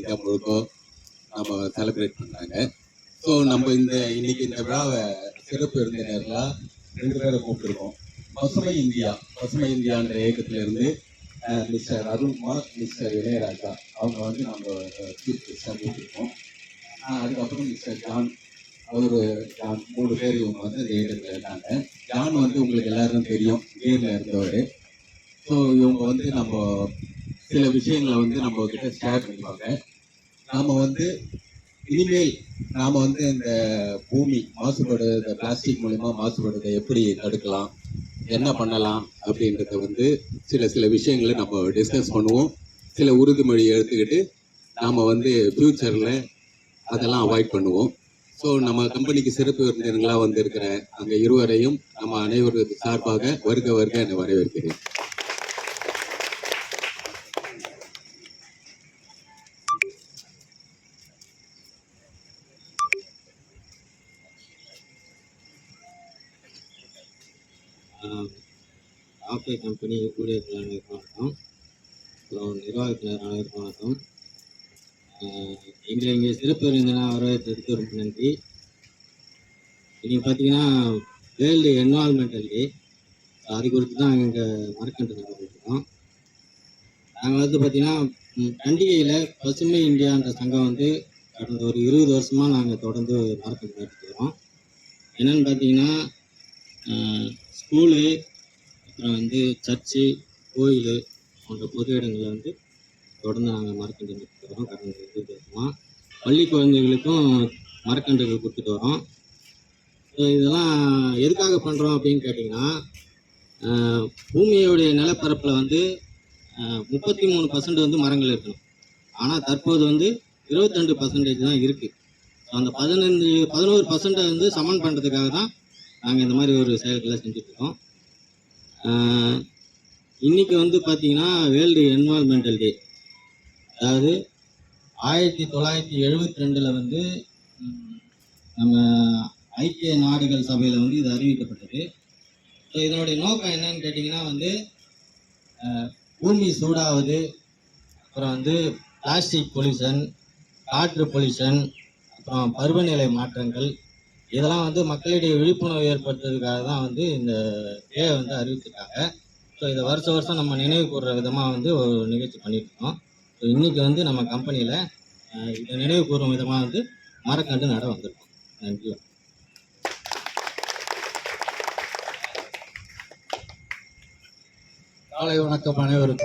India முழுக்க நம்ம celebrate பண்ணாங்க. ஸோ நம்ம இந்த இன்னைக்கு இந்த விழாவை சிறப்பு விருந்தினர்களா ரெண்டு பேரை கூப்பிட்டுருக்கோம். பசுமை இந்தியா பசுமை இந்தியான்ற இயக்கத்திலிருந்து அஹ், மிஸ்டர் அருண்குமார் மிஸ்டர் இளையராஜா அவங்க வந்து நம்ம சீஃப் கெஸ்டாக கூப்பிட்டுருக்கோம். அதுக்கப்புறம் மிஸ்டர் ஜான் அவர் ஜான் மூணு பேர் இவங்க வந்து அந்த இயக்கத்தில் இருக்காங்க. ஜான் வந்து உங்களுக்கு எல்லாருக்கும் தெரியும் நேரில் இருந்தவர். ஸோ இவங்க வந்து நம்ம சில விஷயங்களை வந்து நம்ம கிட்ட ஷேர் பண்ணுவாங்க. நாம வந்து இனிமேல் நாம வந்து இந்த பூமி மாசுபடுறத பிளாஸ்டிக் மூலயமா மாசுபடுறதை எப்படி தடுக்கலாம்? என்ன பண்ணலாம்? அப்படின்றத வந்து சில சில விஷயங்களை நம்ம டிஸ்கஸ் பண்ணுவோம். சில உறுதிமொழி எடுத்துக்கிட்டு நாம வந்து ஃப்யூச்சரில் அதெல்லாம் அவாய்ட் பண்ணுவோம். ஸோ நம்ம கம்பெனிக்கு சிறப்பு விருந்தினர்களாக வந்திருக்கிற அந்த இருவரையும் நம்ம அனைவருக்கு சார்பாக வருக வருக என வரவேற்கிறேன். ஆப்டே கம்பெனி ஊழியர்கள் அனைவருக்கும் வணக்கம் அப்புறம் நிர்வாகத்தினர் அனைவருக்கும் வணக்கம் எங்களை இங்கே சிறப்பு விருந்தினர் வரவேற்றதுக்கு ரொம்ப நன்றி. நீங்கள் பார்த்தீங்கன்னா வேர்ல்டு என்வால்மெண்டல் டே அது குறித்து தான் இங்கே மரக்கன்று நடைபெற்றிருக்கோம் நாங்கள் வந்து பார்த்தீங்கன்னா பண்டிகையில் பசுமை இந்தியான்ற சங்கம் வந்து கடந்த ஒரு இருபது வருஷமாக நாங்கள் தொடர்ந்து மரக்கன்று நடத்துகிறோம் என்னென்னு பார்த்தீங்கன்னா ஸ்கூலு அப்புறம் வந்து சர்ச்சு கோயில் போன்ற பொது இடங்களில் வந்து தொடர்ந்து நாங்கள் மரக்கன்று கொடுத்துட்டு வரோம். கடந்த கொடுத்துட்டு வரோம் பள்ளி குழந்தைகளுக்கும் மரக்கன்றுகள் கொடுத்துட்டு வரோம். ஸோ இதெல்லாம் எதுக்காக பண்ணுறோம் அப்படின்னு கேட்டிங்கன்னா பூமியோடைய நிலப்பரப்பில் வந்து முப்பத்தி மூணு பர்சன்ட் வந்து மரங்கள் இருக்கணும். ஆனால் தற்போது வந்து இருபத்தெண்டு பர்சன்டேஜ் தான் இருக்குது ஸோ அந்த பதினஞ்சு பதினோரு பர்சன்ட்டை வந்து சமன் பண்ணுறதுக்காக தான் நாங்கள் இந்த மாதிரி ஒரு செயல்களை செஞ்சுட்ருக்கோம். இன்றைக்கி வந்து பார்த்தீங்கன்னா வேர்ல்டு என்வால்மெண்டல் டே அதாவது ஆயிரத்தி தொள்ளாயிரத்தி எழுபத்தி ரெண்டில் வந்து நம்ம ஐக்கிய நாடுகள் சபையில் வந்து இது அறிவிக்கப்பட்டது. ஸோ இதனுடைய நோக்கம் என்னன்னு கேட்டிங்கன்னா வந்து பூமி சூடாவது அப்புறம் வந்து பிளாஸ்டிக் பொல்யூஷன் காற்று பொல்யூஷன் அப்புறம் பருவநிலை மாற்றங்கள் இதெல்லாம் வந்து மக்களிடையே விழிப்புணர்வு ஏற்படுத்துறதுக்காக தான் வந்து இந்த டே வந்து அறிவிச்சிருக்காங்க. ஸோ இதை வருஷம் வருஷம் நம்ம நினைவு கூறுற விதமாக வந்து ஒரு நிகழ்ச்சி பண்ணியிருக்கோம் ஸோ இன்றைக்கி வந்து நம்ம கம்பெனியில் இதை நினைவு கூறும் விதமாக வந்து மரக்கன்று நட வந்திருக்கோம் நன்றி காலை வணக்கம் அனைவருக்கும்.